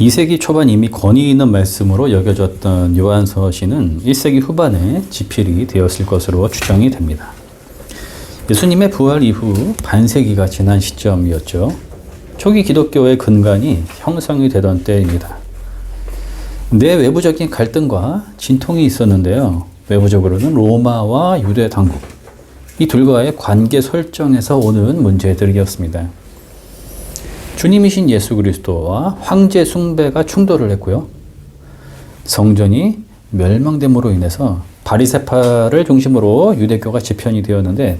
2세기 초반 이미 권위 있는 말씀으로 여겨졌던 요한서시는 1세기 후반에 지필이 되었을 것으로 추정이 됩니다. 예수님의 부활 이후 반세기가 지난 시점이었죠. 초기 기독교의 근간이 형성이 되던 때입니다. 내 외부적인 갈등과 진통이 있었는데요. 외부적으로는 로마와 유대 당국, 이 둘과의 관계 설정에서 오는 문제들이었습니다. 주님이신 예수 그리스도와 황제 숭배가 충돌을 했고요. 성전이 멸망됨으로 인해서 바리세파를 중심으로 유대교가 지편이 되었는데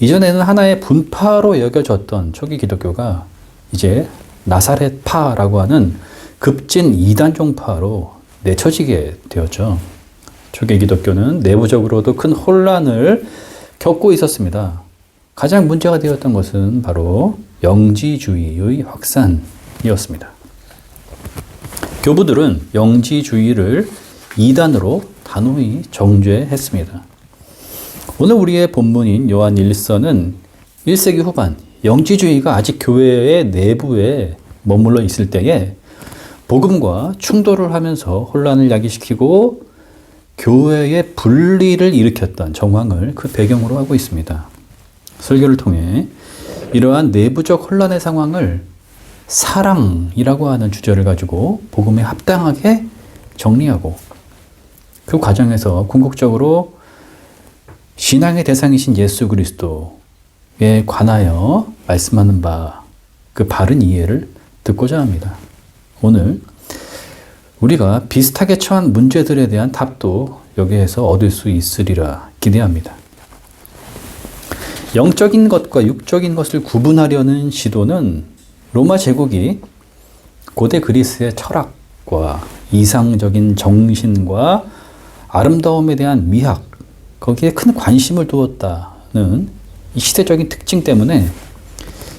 이전에는 하나의 분파로 여겨졌던 초기 기독교가 이제 나사렛파라고 하는 급진 이단 종파로 내쳐지게 되었죠. 초기 기독교는 내부적으로도 큰 혼란을 겪고 있었습니다. 가장 문제가 되었던 것은 바로 영지주의의 확산이었습니다. 교부들은 영지주의를 이단으로 단호히 정죄했습니다. 오늘 우리의 본문인 요한 1서는 1세기 후반 영지주의가 아직 교회의 내부에 머물러 있을 때에 복음과 충돌을 하면서 혼란을 야기시키고 교회의 분리를 일으켰던 정황을 그 배경으로 하고 있습니다. 설교를 통해 이러한 내부적 혼란의 상황을 사랑이라고 하는 주제를 가지고 복음에 합당하게 정리하고 그 과정에서 궁극적으로 신앙의 대상이신 예수 그리스도에 관하여 말씀하는 바 그 바른 이해를 듣고자 합니다. 오늘 우리가 비슷하게 처한 문제들에 대한 답도 여기에서 얻을 수 있으리라 기대합니다. 영적인 것과 육적인 것을 구분하려는 시도는 로마 제국이 고대 그리스의 철학과 이상적인 정신과 아름다움에 대한 미학, 거기에 큰 관심을 두었다는 이 시대적인 특징 때문에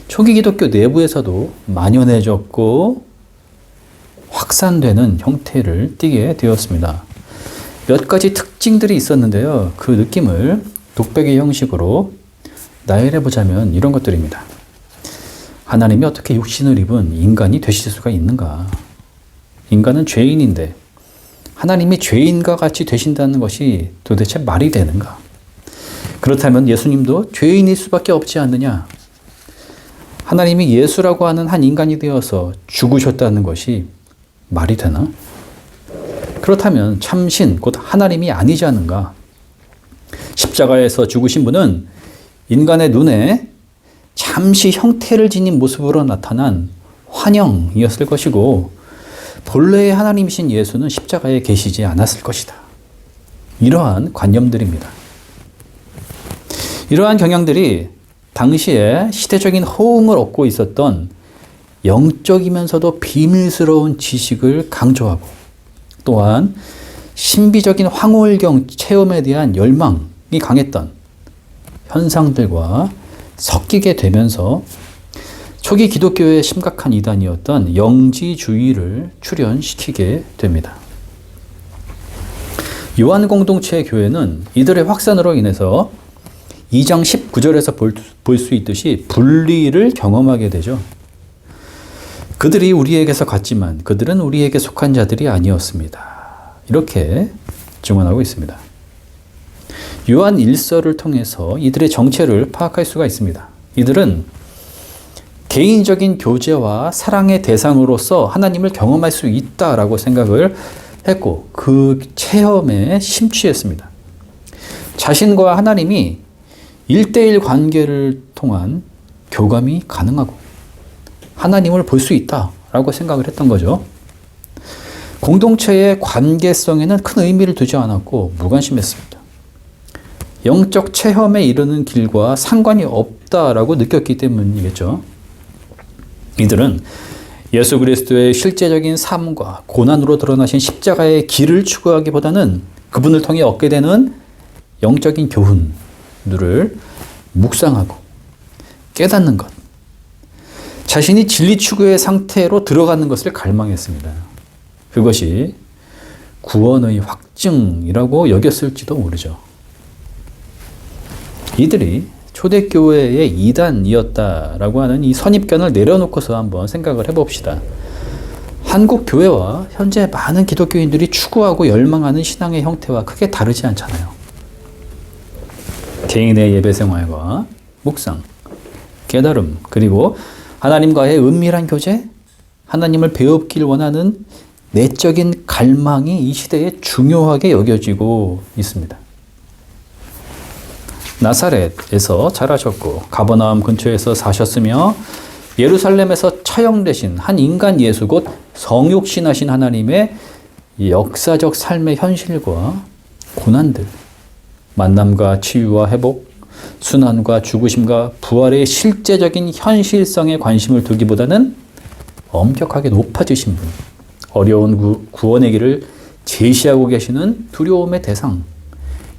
초기 기독교 내부에서도 만연해졌고 확산되는 형태를 띠게 되었습니다. 몇 가지 특징들이 있었는데요. 그 느낌을 독백의 형식으로 나열해 보자면 이런 것들입니다. 하나님이 어떻게 육신을 입은 인간이 되실 수가 있는가? 인간은 죄인인데 하나님이 죄인과 같이 되신다는 것이 도대체 말이 되는가? 그렇다면 예수님도 죄인일 수밖에 없지 않느냐? 하나님이 예수라고 하는 한 인간이 되어서 죽으셨다는 것이 말이 되나? 그렇다면 참신, 곧 하나님이 아니지 않은가? 십자가에서 죽으신 분은 인간의 눈에 잠시 형태를 지닌 모습으로 나타난 환영이었을 것이고, 본래의 하나님이신 예수는 십자가에 계시지 않았을 것이다. 이러한 관념들입니다. 이러한 경향들이 당시에 시대적인 호응을 얻고 있었던 영적이면서도 비밀스러운 지식을 강조하고 또한 신비적인 황홀경 체험에 대한 열망이 강했던 현상들과 섞이게 되면서 초기 기독교의 심각한 이단이었던 영지주의를 출현시키게 됩니다. 요한 공동체 교회는 이들의 확산으로 인해서 2장 19절에서 볼 수 있듯이 분리를 경험하게 되죠. 그들이 우리에게서 갔지만 그들은 우리에게 속한 자들이 아니었습니다. 이렇게 증언하고 있습니다. 요한 1서를 통해서 이들의 정체를 파악할 수가 있습니다. 이들은 개인적인 교제와 사랑의 대상으로서 하나님을 경험할 수 있다라고 생각을 했고 그 체험에 심취했습니다. 자신과 하나님이 일대일 관계를 통한 교감이 가능하고 하나님을 볼 수 있다라고 생각을 했던 거죠. 공동체의 관계성에는 큰 의미를 두지 않았고 무관심했습니다. 영적 체험에 이르는 길과 상관이 없다라고 느꼈기 때문이겠죠. 이들은 예수 그리스도의 실제적인 삶과 고난으로 드러나신 십자가의 길을 추구하기보다는 그분을 통해 얻게 되는 영적인 교훈들을 묵상하고 깨닫는 것. 자신이 진리 추구의 상태로 들어가는 것을 갈망했습니다. 그것이 구원의 확증이라고 여겼을지도 모르죠. 이들이 초대교회의 이단이었다라고 하는 이 선입견을 내려놓고서 한번 생각을 해봅시다. 한국 교회와 현재 많은 기독교인들이 추구하고 열망하는 신앙의 형태와 크게 다르지 않잖아요. 개인의 예배 생활과 묵상, 깨달음, 그리고 하나님과의 은밀한 교제, 하나님을 배웠길 원하는 내적인 갈망이 이 시대에 중요하게 여겨지고 있습니다. 나사렛에서 자라셨고 가버나움 근처에서 사셨으며 예루살렘에서 처형되신 한 인간 예수 곧 성육신하신 하나님의 역사적 삶의 현실과 고난들, 만남과 치유와 회복, 순환과 죽으심과 부활의 실제적인 현실성에 관심을 두기보다는 엄격하게 높아지신 분, 어려운 구, 구원의 길을 제시하고 계시는 두려움의 대상,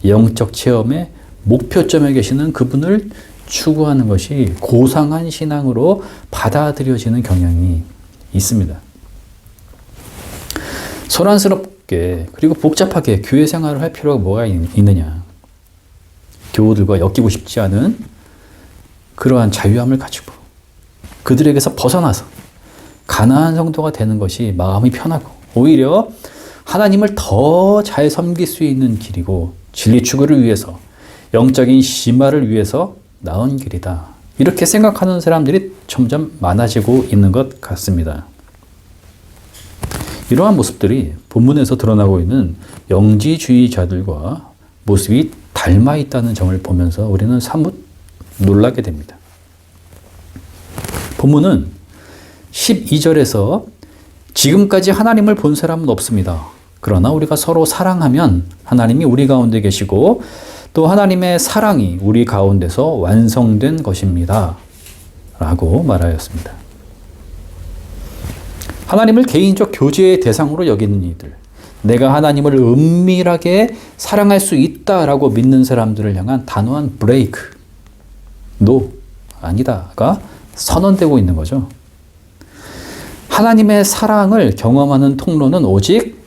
영적 체험의 목표점에 계시는 그분을 추구하는 것이 고상한 신앙으로 받아들여지는 경향이 있습니다. 소란스럽게 그리고 복잡하게 교회 생활을 할 필요가 뭐가 있느냐. 교우들과 엮이고 싶지 않은 그러한 자유함을 가지고 그들에게서 벗어나서 가난한 성도가 되는 것이 마음이 편하고 오히려 하나님을 더 잘 섬길 수 있는 길이고 진리 추구를 위해서 영적인 심화를 위해서 나은 길이다. 이렇게 생각하는 사람들이 점점 많아지고 있는 것 같습니다. 이러한 모습들이 본문에서 드러나고 있는 영지주의자들과 모습이 닮아 있다는 점을 보면서 우리는 사뭇 놀라게 됩니다. 본문은 12절에서 지금까지 하나님을 본 사람은 없습니다. 그러나 우리가 서로 사랑하면 하나님이 우리 가운데 계시고 또 하나님의 사랑이 우리 가운데서 완성된 것입니다. 라고 말하였습니다. 하나님을 개인적 교제의 대상으로 여기는 이들, 내가 하나님을 은밀하게 사랑할 수 있다라고 믿는 사람들을 향한 단호한 브레이크, 노, 아니다가 선언되고 있는 거죠. 하나님의 사랑을 경험하는 통로는 오직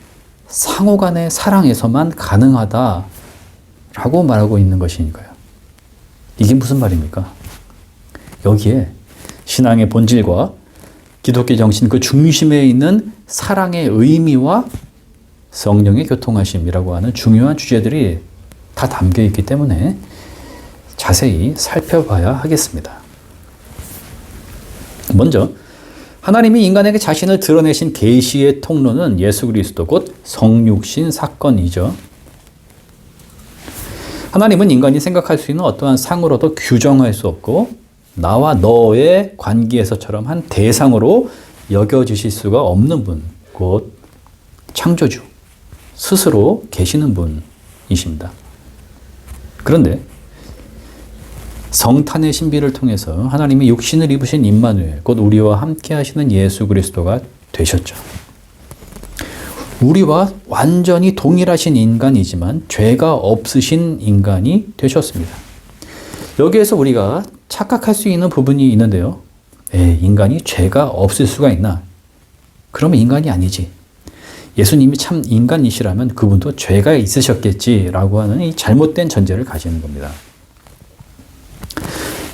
상호 간의 사랑에서만 가능하다 라고 말하고 있는 것이니까요. 이게 무슨 말입니까? 여기에 신앙의 본질과 기독교 정신 그 중심에 있는 사랑의 의미와 성령의 교통하심이라고 하는 중요한 주제들이 다 담겨 있기 때문에 자세히 살펴봐야 하겠습니다. 먼저 하나님이 인간에게 자신을 드러내신 계시의 통로는 예수 그리스도 곧 성육신 사건이죠. 하나님은 인간이 생각할 수 있는 어떠한 상으로도 규정할 수 없고 나와 너의 관계에서처럼 한 대상으로 여겨지실 수가 없는 분, 곧 창조주, 스스로 계시는 분이십니다. 그런데 성탄의 신비를 통해서 하나님이 육신을 입으신 임마누엘, 곧 우리와 함께 하시는 예수 그리스도가 되셨죠. 우리와 완전히 동일하신 인간이지만 죄가 없으신 인간이 되셨습니다. 여기에서 우리가 착각할 수 있는 부분이 있는데요. 에 인간이 죄가 없을 수가 있나? 그러면 인간이 아니지. 예수님이 참 인간이시라면 그분도 죄가 있으셨겠지라고 하는 이 잘못된 전제를 가지는 겁니다.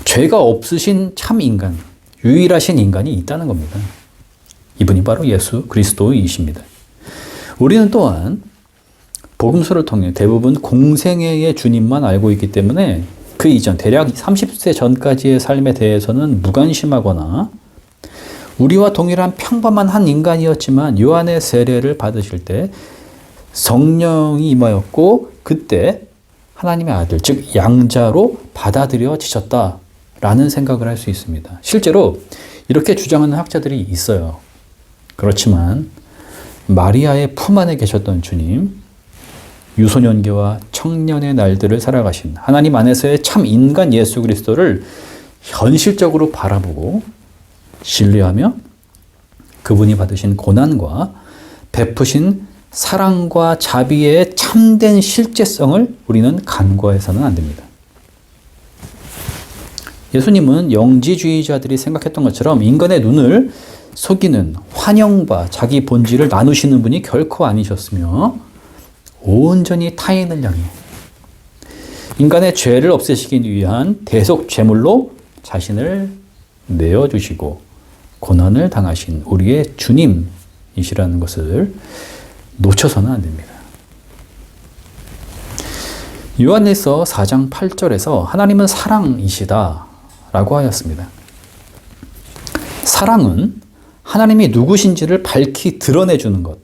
죄가 없으신 참 인간, 유일하신 인간이 있다는 겁니다. 이분이 바로 예수 그리스도이십니다. 우리는 또한 복음서를 통해 대부분 공생애의 주님만 알고 있기 때문에 그 이전 대략 30세 전까지의 삶에 대해서는 무관심하거나 우리와 동일한 평범한 한 인간이었지만 요한의 세례를 받으실 때 성령이 임하였고 그때 하나님의 아들 즉 양자로 받아들여지셨다라는 생각을 할 수 있습니다. 실제로 이렇게 주장하는 학자들이 있어요. 그렇지만 마리아의 품 안에 계셨던 주님, 유소년기와 청년의 날들을 살아가신 하나님 안에서의 참 인간 예수 그리스도를 현실적으로 바라보고 신뢰하며 그분이 받으신 고난과 베푸신 사랑과 자비의 참된 실제성을 우리는 간과해서는 안 됩니다. 예수님은 영지주의자들이 생각했던 것처럼 인간의 눈을 속이는 환영과 자기 본질을 나누시는 분이 결코 아니셨으며 온전히 타인을 향해 인간의 죄를 없애시기 위한 대속 제물로 자신을 내어 주시고 고난을 당하신 우리의 주님 하나님이시라는 것을 놓쳐서는 안 됩니다. 요한일서 4장 8절에서 하나님은 사랑이시다 라고 하였습니다. 사랑은 하나님이 누구신지를 밝히 드러내 주는 것,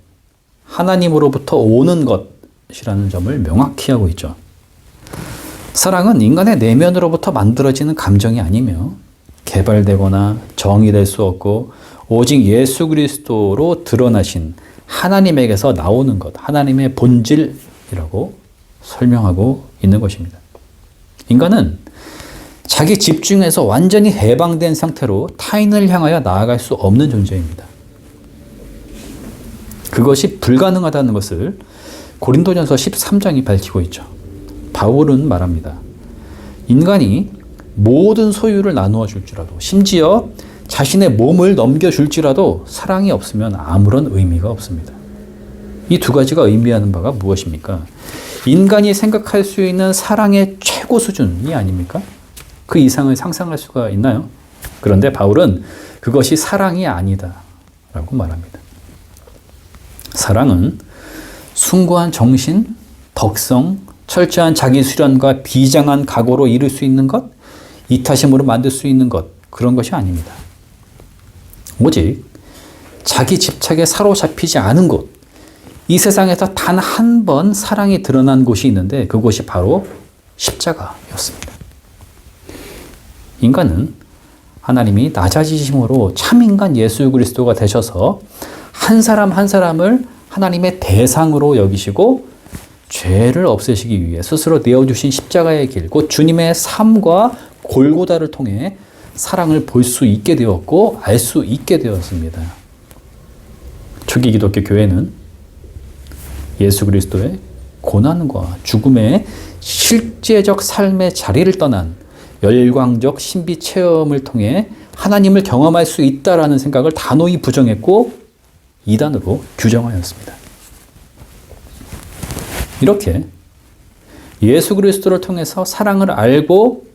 하나님으로부터 오는 것이라는 점을 명확히 하고 있죠. 사랑은 인간의 내면으로부터 만들어지는 감정이 아니며 개발되거나 정의될 수 없고 오직 예수 그리스도로 드러나신 하나님에게서 나오는 것, 하나님의 본질이라고 설명하고 있는 것입니다. 인간은 자기 집중에서 완전히 해방된 상태로 타인을 향하여 나아갈 수 없는 존재입니다. 그것이 불가능하다는 것을 고린도전서 13장이 밝히고 있죠. 바울은 말합니다. 인간이 모든 소유를 나누어 줄지라도 심지어 자신의 몸을 넘겨 줄지라도 사랑이 없으면 아무런 의미가 없습니다. 이 두 가지가 의미하는 바가 무엇입니까? 인간이 생각할 수 있는 사랑의 최고 수준이 아닙니까? 그 이상을 상상할 수가 있나요? 그런데 바울은 그것이 사랑이 아니다. 라고 말합니다. 사랑은 숭고한 정신, 덕성, 철저한 자기 수련과 비장한 각오로 이룰 수 있는 것, 이타심으로 만들 수 있는 것, 그런 것이 아닙니다. 오직 자기 집착에 사로잡히지 않은 곳, 이 세상에서 단 한 번 사랑이 드러난 곳이 있는데 그곳이 바로 십자가였습니다. 인간은 하나님이 낮아지심으로 참인간 예수 그리스도가 되셔서 한 사람 한 사람을 하나님의 대상으로 여기시고 죄를 없애시기 위해 스스로 내어주신 십자가의 길, 곧 주님의 삶과 골고다를 통해 사랑을 볼 수 있게 되었고 알 수 있게 되었습니다. 초기 기독교 교회는 예수 그리스도의 고난과 죽음의 실제적 삶의 자리를 떠난 열광적 신비 체험을 통해 하나님을 경험할 수 있다라는 생각을 단호히 부정했고 이단으로 규정하였습니다. 이렇게 예수 그리스도를 통해서 사랑을 알고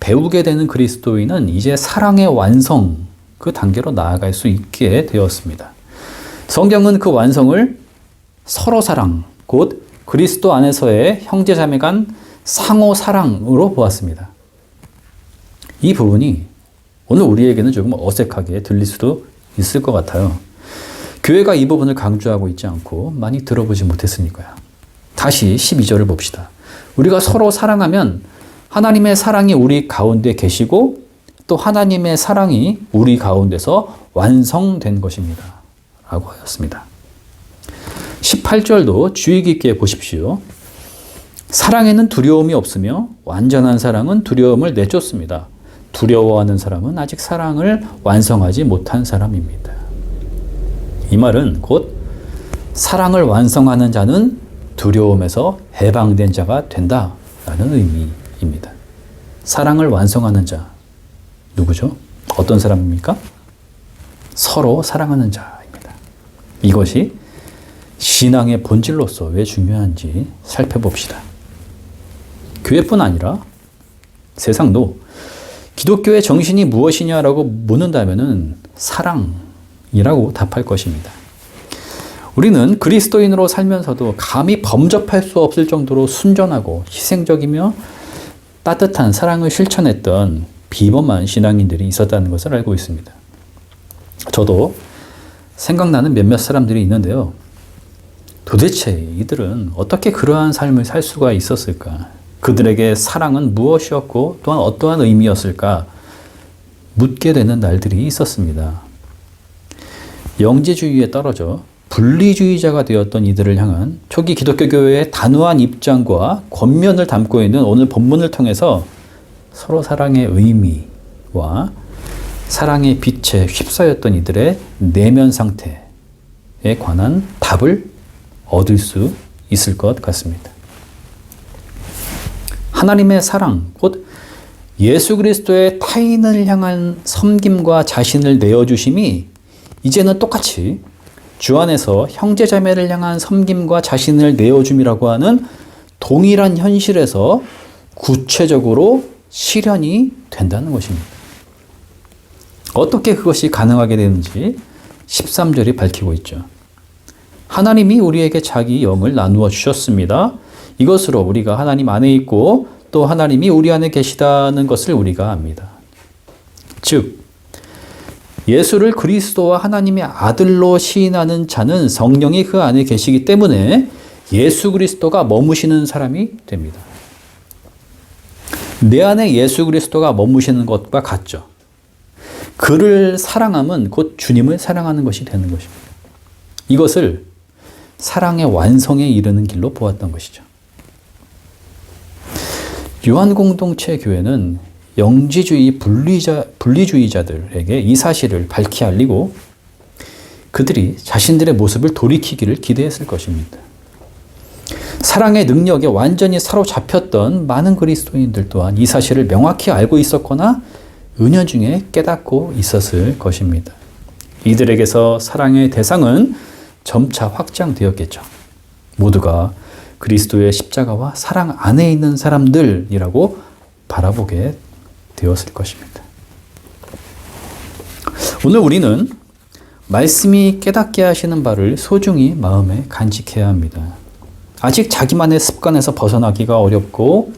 배우게 되는 그리스도인은 이제 사랑의 완성 그 단계로 나아갈 수 있게 되었습니다. 성경은 그 완성을 서로 사랑, 곧 그리스도 안에서의 형제자매 간 상호 사랑으로 보았습니다. 이 부분이 오늘 우리에게는 조금 어색하게 들릴 수도 있을 것 같아요. 교회가 이 부분을 강조하고 있지 않고 많이 들어보지 못했으니까요. 다시 12절을 봅시다. 우리가 서로 사랑하면 하나님의 사랑이 우리 가운데 계시고 또 하나님의 사랑이 우리 가운데서 완성된 것입니다. 라고 하였습니다. 18절도 주의 깊게 보십시오. 사랑에는 두려움이 없으며 완전한 사랑은 두려움을 내쫓습니다. 두려워하는 사람은 아직 사랑을 완성하지 못한 사람입니다. 이 말은 곧 사랑을 완성하는 자는 두려움에서 해방된 자가 된다라는 의미입니다. 사랑을 완성하는 자 누구죠? 어떤 사람입니까? 서로 사랑하는 자입니다. 이것이 신앙의 본질로서 왜 중요한지 살펴봅시다. 교회뿐 아니라 세상도 기독교의 정신이 무엇이냐라고 묻는다면 사랑이라고 답할 것입니다. 우리는 그리스도인으로 살면서도 감히 범접할 수 없을 정도로 순전하고 희생적이며 따뜻한 사랑을 실천했던 비범한 신앙인들이 있었다는 것을 알고 있습니다. 저도 생각나는 몇몇 사람들이 있는데요. 도대체 이들은 어떻게 그러한 삶을 살 수가 있었을까? 그들에게 사랑은 무엇이었고 또한 어떠한 의미였을까? 묻게 되는 날들이 있었습니다. 영재주의에 떨어져 분리주의자가 되었던 이들을 향한 초기 기독교 교회의 단호한 입장과 권면을 담고 있는 오늘 본문을 통해서 서로 사랑의 의미와 사랑의 빛에 휩싸였던 이들의 내면 상태에 관한 답을 얻을 수 있을 것 같습니다. 하나님의 사랑, 곧 예수 그리스도의 타인을 향한 섬김과 자신을 내어주심이 이제는 똑같이 주 안에서 형제 자매를 향한 섬김과 자신을 내어줌이라고 하는 동일한 현실에서 구체적으로 실현이 된다는 것입니다. 어떻게 그것이 가능하게 되는지 13절이 밝히고 있죠. 하나님이 우리에게 자기 영을 나누어 주셨습니다. 이것으로 우리가 하나님 안에 있고 또 하나님이 우리 안에 계시다는 것을 우리가 압니다. 즉, 예수를 그리스도와 하나님의 아들로 시인하는 자는 성령이 그 안에 계시기 때문에 예수 그리스도가 머무시는 사람이 됩니다. 내 안에 예수 그리스도가 머무시는 것과 같죠. 그를 사랑함은 곧 주님을 사랑하는 것이 되는 것입니다. 이것을 사랑의 완성에 이르는 길로 보았던 것이죠. 요한 공동체 교회는 영지주의 분리자, 분리주의자들에게 이 사실을 밝히 알리고 그들이 자신들의 모습을 돌이키기를 기대했을 것입니다. 사랑의 능력에 완전히 사로잡혔던 많은 그리스도인들 또한 이 사실을 명확히 알고 있었거나 은연 중에 깨닫고 있었을 것입니다. 이들에게서 사랑의 대상은 점차 확장되었겠죠. 모두가 그리스도의 십자가와 사랑 안에 있는 사람들이라고 바라보게 되었을 것입니다. 오늘 우리는 말씀이 깨닫게 하시는 바를 소중히 마음에 간직해야 합니다. 아직 자기만의 습관에서 벗어나기가 어렵고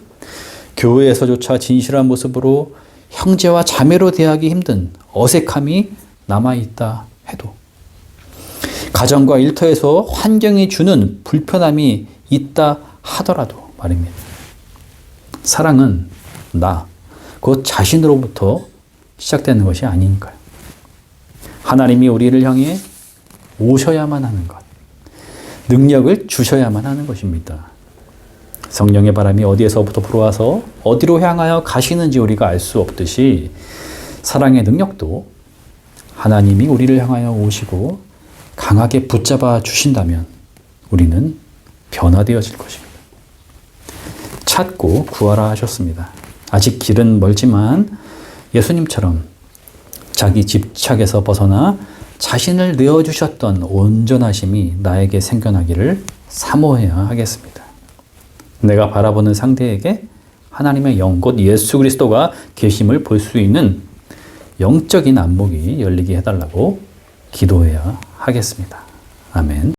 교회에서조차 진실한 모습으로 형제와 자매로 대하기 힘든 어색함이 남아있다 해도 가정과 일터에서 환경이 주는 불편함이 있다 하더라도 말입니다. 사랑은 나, 곧 자신으로부터 시작되는 것이 아니니까요. 하나님이 우리를 향해 오셔야만 하는 것, 능력을 주셔야만 하는 것입니다. 성령의 바람이 어디에서부터 불어와서 어디로 향하여 가시는지 우리가 알 수 없듯이 사랑의 능력도 하나님이 우리를 향하여 오시고 강하게 붙잡아 주신다면 우리는 변화되어질 것입니다. 찾고 구하라 하셨습니다. 아직 길은 멀지만 예수님처럼 자기 집착에서 벗어나 자신을 내어주셨던 온전하심이 나에게 생겨나기를 사모해야 하겠습니다. 내가 바라보는 상대에게 하나님의 영, 곧 예수 그리스도가 계심을 볼 수 있는 영적인 안목이 열리게 해달라고 기도해야 하겠습니다. 아멘.